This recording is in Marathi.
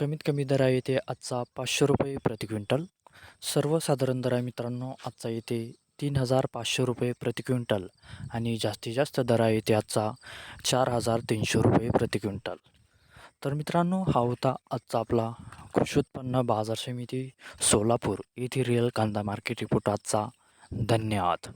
कमीत कमी दर आहे ते आजचा पाचशे रुपये प्रति क्विंटल. सर्वसाधारण दर आहे मित्रांनो आजचा येते तीन हजार पाचशे रुपये प्रति क्विंटल आणि जास्तीत जास्त दर आहे ते आजचा चार हजार तीनशे रुपये प्रति क्विंटल. तर मित्रांनो हा होता आजचा आपला कृषी उत्पन्न बाजार समिती सोलापूर येथे रिअल कांदा मार्केट रिपोर्ट आजचा. धन्यवाद.